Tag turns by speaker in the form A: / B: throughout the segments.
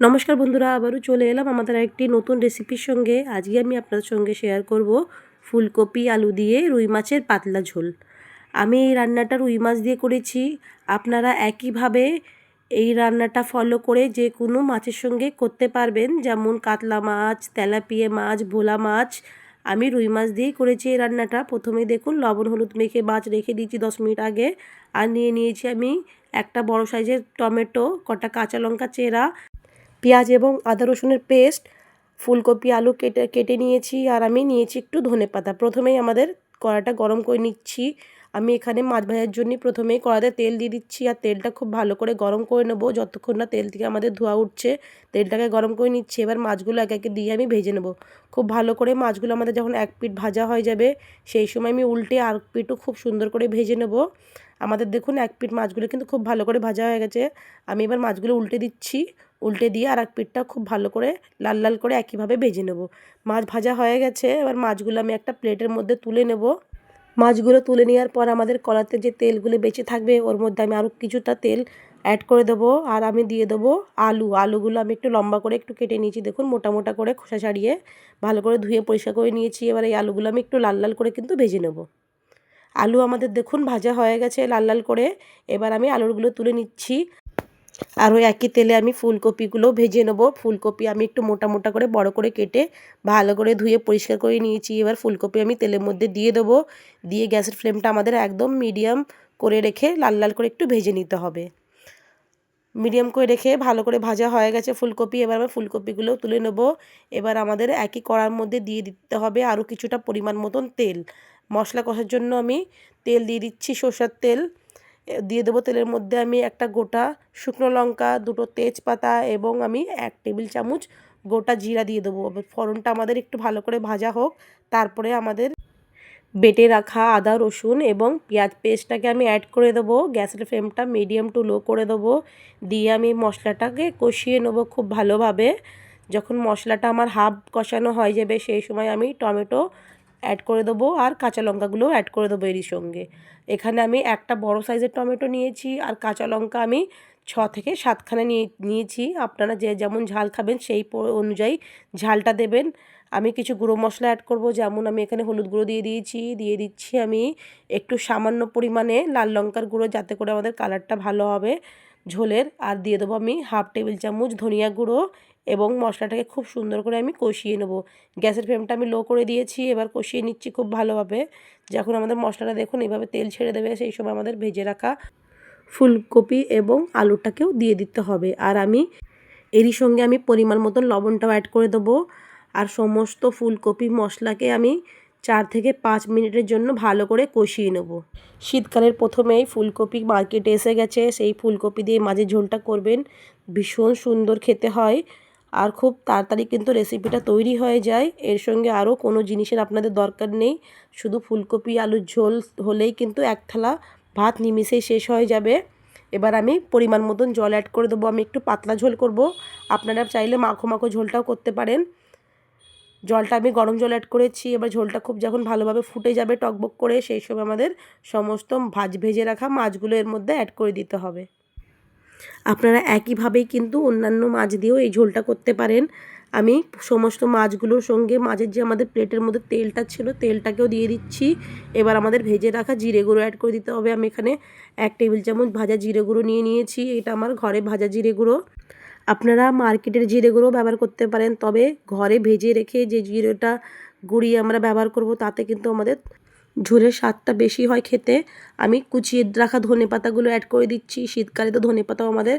A: নমস্কার বন্ধুরা, আবারও চলে এলাম আমাদের একটি নতুন রেসিপির সঙ্গে। আজকে আমি আপনাদের সঙ্গে শেয়ার করব ফুলকপি আলু দিয়ে রুই মাছের পাতলা ঝোল। আমি এই রান্নাটা রুই মাছ দিয়ে করেছি। আপনারা একইভাবে এই রান্নাটা ফলো করে যে কোনো মাছের সঙ্গে করতে পারবেন। যেমন কাতলা মাছ, তেলাপিয়া মাছ, ভোলা মাছ। আমি রুই মাছ দিয়েই করেছি এই রান্নাটা। প্রথমে দেখুন, লবণ, হলুদ মেখে মাছ রেখে দিয়েছি দশ মিনিট আগে। আর নিয়ে নিয়েছি আমি একটা বড় সাইজের টমেটো, কটা কাঁচা লঙ্কা, চেরা পেঁয়াজ এবং আদা রসুনের পেস্ট, ফুলকপি, আলু কেটে কেটে নিয়েছি আর আমি নিয়েছি একটু ধনে পাতা। প্রথমেই আমাদের কড়াটা গরম করে নিচ্ছি। আমি এখানে মাছ ভাজার জন্য প্রথমেই কড়াতে তেল দিয়ে দিচ্ছি আর তেলটা খুব ভালো করে গরম করে নেব। যতক্ষণ না তেল থেকে আমাদের ধোয়া উঠছে, তেলটাকে গরম করে নিচ্ছি। এবার মাছগুলো একে একে দিয়ে আমি ভেজে নেব। খুব ভালো করে মাছগুলো আমাদের যখন এক পিঠ ভাজা হয়ে যাবে, সেই সময় আমি উল্টে আর পিঠও খুব সুন্দর করে ভেজে নেব। আমাদের দেখুন এক পিঠ মাছগুলো কিন্তু খুব ভালো করে ভাজা হয়ে গেছে। আমি এবার মাছগুলো উল্টে দিচ্ছি। উল্টে দিয়ে আর এক পিঠটা খুব ভালো করে লাল লাল করে একইভাবে ভেজে নেব। মাছ ভাজা হয়ে গেছে, এবার মাছগুলো আমি একটা প্লেটের মধ্যে তুলে নেব। মাছগুলো তুলে নেওয়ার পর আমাদের কলাতে যে তেলগুলো বেঁচে থাকবে, ওর মধ্যে আমি আরও কিছুটা তেল অ্যাড করে দেবো আর আমি দিয়ে দেবো আলু। আলুগুলো আমি একটু লম্বা করে একটু কেটে নিয়েছি, দেখুন মোটা মোটা করে খোসা ছাড়িয়ে ভালো করে ধুয়ে পরিষ্কার করে নিয়েছি। এবার এই আলুগুলো আমি একটু লাল লাল করে কিন্তু ভেজে নেব। আলু আমাদের দেখুন ভাজা হয়ে গেছে লাল লাল করে। এবার আমি আলুগুলো তুলে নিচ্ছি। আর ওই একই তেলে আমি ফুলকপিগুলো ভেজে নেব। ফুলকপি আমি একটু মোটা মোটা করে, বড় করে কেটে ভালো করে ধুয়ে পরিষ্কার করে নিয়েছি। এবার ফুলকপি আমি তেলের মধ্যে দিয়ে দেবো। দিয়ে গ্যাসের ফ্লেমটা আমাদের একদম মিডিয়াম করে রেখে লাল লাল করে একটু ভেজে নিতে হবে। মিডিয়াম করে রেখে ভালো করে ভাজা হয়ে গেছে ফুলকপি। এবার আমি ফুলকপিগুলোও তুলে নেব। এবার আমাদের একই কড়ার মধ্যে দিয়ে দিতে হবে আরও কিছুটা পরিমাণ মতন তেল। মশলা কষার জন্য আমি তেল দিয়ে দিচ্ছি সর্ষের তেল। দিয়ে দেবো তেলের মধ্যে আমি একটা গোটা শুকনো লঙ্কা, দুটো তেজপাতা এবং আমি এক টেবিল চামচ গোটা জিরা দিয়ে দেবো। ফোড়নটা আমাদের একটু ভালো করে ভাজা হোক, তারপরে আমাদের বেটে রাখা আদা, রসুন এবং পেঁয়াজ পেস্টটাকে আমি অ্যাড করে দেবো। গ্যাসের ফ্লেমটা মিডিয়াম টু লো করে দেবো। দিয়ে আমি মশলাটাকে কষিয়ে নেব খুব ভালোভাবে। যখন মশলাটা আমার হাফ কষানো হয়ে যাবে, সেই সময় আমি টমেটো অ্যাড করে দেবো আর কাঁচা লঙ্কাগুলোও অ্যাড করে দেবো এরই সঙ্গে। এখানে আমি একটা বড় সাইজের টমেটো নিয়েছি আর কাঁচা লঙ্কা আমি ছ থেকে সাতখানা নিয়ে, নিয়েছি। আপনারা যে যেমন ঝাল খাবেন সেই অনুযায়ী ঝালটা দেবেন। আমি কিছু গুঁড়ো মশলা অ্যাড করব, যেমন আমি এখানে হলুদ গুঁড়ো দিয়ে দিয়েছি। দিয়ে দিচ্ছি আমি একটু সামান্য পরিমাণে লাল লঙ্কার গুঁড়ো যাতে করে আমাদের কালারটা ভালো হবে ঝোলের। আর দিয়ে দেবো আমি হাফ টেবিল চামচ ধনিয়া গুঁড়ো। এবং মশলাটাকে খুব সুন্দর করে আমি কষিয়ে নেব। গ্যাসের ফ্লেমটা আমি লো করে দিয়েছি, এবার কষিয়ে নিচ্ছি খুব ভালোভাবে। যখন আমাদের মশলাটা দেখুন এইভাবে তেল ছেড়ে দেবে, সেই সময় আমাদের ভেজে রাখা ফুলকপি এবং আলুটাকেও দিয়ে দিতে হবে। আর আমি এরই সঙ্গে আমি পরিমাণ মতন লবণটাও অ্যাড করে দেবো। আর সমস্ত ফুলকপি মশলাকে আমি চার থেকে পাঁচ মিনিটের জন্য ভালো করে কষিয়ে নেব। শীতকালের প্রথমেই ফুলকপি মার্কেটে এসে গেছে, সেই ফুলকপি দিয়ে মাঝে ঝোলটা করবেন। ভীষণ সুন্দর খেতে হয়। আর খুব তাড়াতাড়ি কিন্তু রেসিপিটা তৈরি হয়ে যায়। এর সঙ্গে আরও কোনো জিনিসের আপনাদের দরকার নেই। শুধু ফুলকপি, আলুর ঝোল হলেই কিন্তু এক থালা ভাত নিমিশেই শেষ হয়ে যাবে। এবার আমি পরিমাণ মতন জল অ্যাড করে দেবো। আমি একটু পাতলা ঝোল করব। আপনারা চাইলে মাখো মাখো ঝোলটাও করতে পারেন। জলটা আমি গরম জল অ্যাড করেছি। এবার ঝোলটা খুব যখন ভালোভাবে ফুটে যাবে টকবক করে, সেই সময় আমাদের সমস্ত ভাজ, ভেজে রাখা মাছগুলো এর মধ্যে অ্যাড করে দিতে হবে। আপনারা একইভাবেই কিন্তু অন্যান্য মাছ দিয়েও এই ঝোলটা করতে পারেন। আমি সমস্ত মাছগুলোর সঙ্গে মাছের যে আমাদের প্লেটের মধ্যে তেলটা ছিল, তেলটাকেও দিয়ে দিচ্ছি। এবার আমাদের ভেজে রাখা জিরে গুঁড়ো অ্যাড করে দিতে হবে। আমি এখানে এক টেবিল চামচ ভাজা জিরে গুঁড়ো নিয়ে নিয়েছি। এটা আমার ঘরে ভাজা জিরে গুঁড়ো। আপনারা মার্কেটের জিরে গুঁড়ো ব্যবহার করতে পারেন, তবে ঘরে ভেজে রেখে যে জিরেটা গুঁড়িয়ে আমরা ব্যবহার করব, তাতে কিন্তু আমাদের ঝোলের স্বাদটা বেশি হয় খেতে, আমি কুচিয়ে রাখা ধনে পাতাগুলো অ্যাড করে দিচ্ছি। শীতকালে তো ধনে পাতাও আমাদের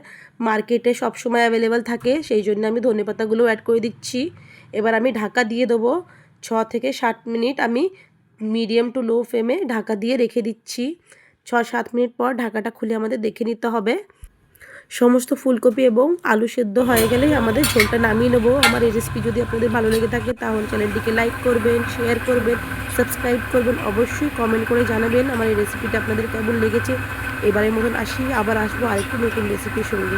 A: মার্কেটে সবসময় অ্যাভেলেবেল থাকে, সেই জন্য আমি ধনে পাতাগুলো অ্যাড করে দিচ্ছি। এবার আমি ঢাকা দিয়ে দেবো, ছ থেকে ষাট মিনিট আমি মিডিয়াম টু লো ফ্লেমে ঢাকা দিয়ে রেখে দিচ্ছি। ছ সাত মিনিট পর ঢাকাটা খুলে আমাদের দেখে নিতে হবে। সমস্ত ফুলকপি এবং আলু সেদ্ধ হয়ে গেলেই আমাদের ঝোলটা নামিয়ে নেব। আমার এই রেসিপি যদি আপনাদের ভালো লেগে থাকে, তাহলে চ্যানেলটিকে লাইক করবেন শেয়ার করবেন সাবস্ক্রাইব করবেন, অবশ্যই কমেন্ট করে জানাবেন আমার এই রেসিপিটা আপনাদের কেমন লেগেছে। এবারের মতন আসি, আবার আসব আরেকটু নতুন রেসিপির সঙ্গে।